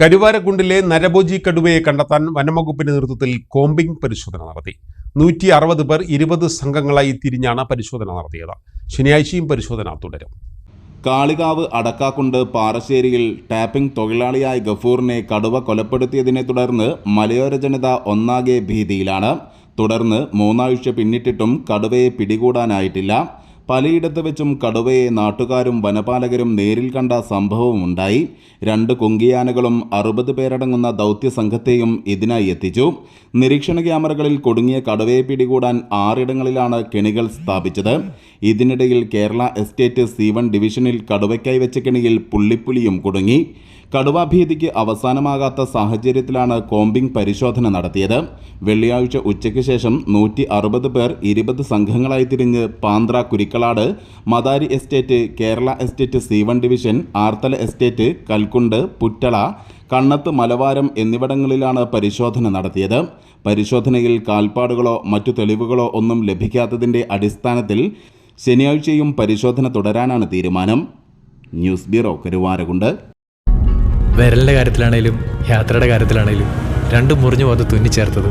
കരുവാരക്കുണ്ടിലെ നരഭോജി കടുവയെ കണ്ടെത്താൻ വനംവകുപ്പിന്റെ നേതൃത്വത്തിൽ കോമ്പിംഗ് പരിശോധന നടത്തി. നൂറ്റി അറുപത് പേർ ഇരുപത് സംഘങ്ങളായി തിരിഞ്ഞാണ് പരിശോധന നടത്തിയത്. ശനിയാഴ്ചയും പരിശോധന തുടരും. കാളികാവ് അടക്കാക്കുണ്ട് പാറശ്ശേരിയിൽ ടാപ്പിംഗ് തൊഴിലാളിയായ ഗഫൂറിനെ കടുവ കൊലപ്പെടുത്തിയതിനെ തുടർന്ന് മലയോര ജനത ഒന്നാകെ ഭീതിയിലാണ്. തുടർന്ന് മൂന്നാഴ്ച പിന്നിട്ടിട്ടും കടുവയെ പിടികൂടാനായിട്ടില്ല. പലയിടത്ത് വെച്ചും കടുവയെ നാട്ടുകാരും വനപാലകരും നേരിൽ കണ്ട സംഭവമുണ്ടായി രണ്ട് കുങ്കിയാനകളും അറുപത് പേരടങ്ങുന്ന ദൗത്യ സംഘത്തെയും ഇതിനായി എത്തിച്ചു. നിരീക്ഷണ ക്യാമറകളിൽ കുടുങ്ങിയ കടുവയെ പിടികൂടാൻ ആറിടങ്ങളിലാണ് കെണികൾ സ്ഥാപിച്ചത്. ഇതിനിടയിൽ കേരള എസ്റ്റേറ്റ് സി വൺ ഡിവിഷനിൽ കടുവയ്ക്കായി വെച്ച കെണിയിൽ പുള്ളിപ്പുലിയും കുടുങ്ങി. കടുവാഭീതിക്ക് അവസാനമാകാത്ത സാഹചര്യത്തിലാണ് കോമ്പിംഗ് പരിശോധന നടത്തിയത്. വെള്ളിയാഴ്ച ഉച്ചയ്ക്ക് ശേഷം നൂറ്റി പേർ ഇരുപത് സംഘങ്ങളായി തിരിഞ്ഞ് Panthra Kurikkalad Madari estate Kerala estate C one division Arthala estate Kalkund Puttala Kannath മലവാരം എന്നിവിടങ്ങളിലാണ് പരിശോധന നടത്തിയത്. പരിശോധനയിൽ കാൽപ്പാടുകളോ മറ്റു തെളിവുകളോ ഒന്നും ലഭിക്കാത്തതിന്റെ അടിസ്ഥാനത്തിൽ ശനിയാഴ്ചയും പരിശോധന തുടരാനാണ് തീരുമാനം. News bureau Karuvarakundu. വിരലിന്റെ കാര്യത്തിലാണേലും യാത്രയുടെ കാര്യത്തിലാണേലും രണ്ടും മുറിഞ്ഞു പോകാതെ തുന്നിച്ചേർത്തത്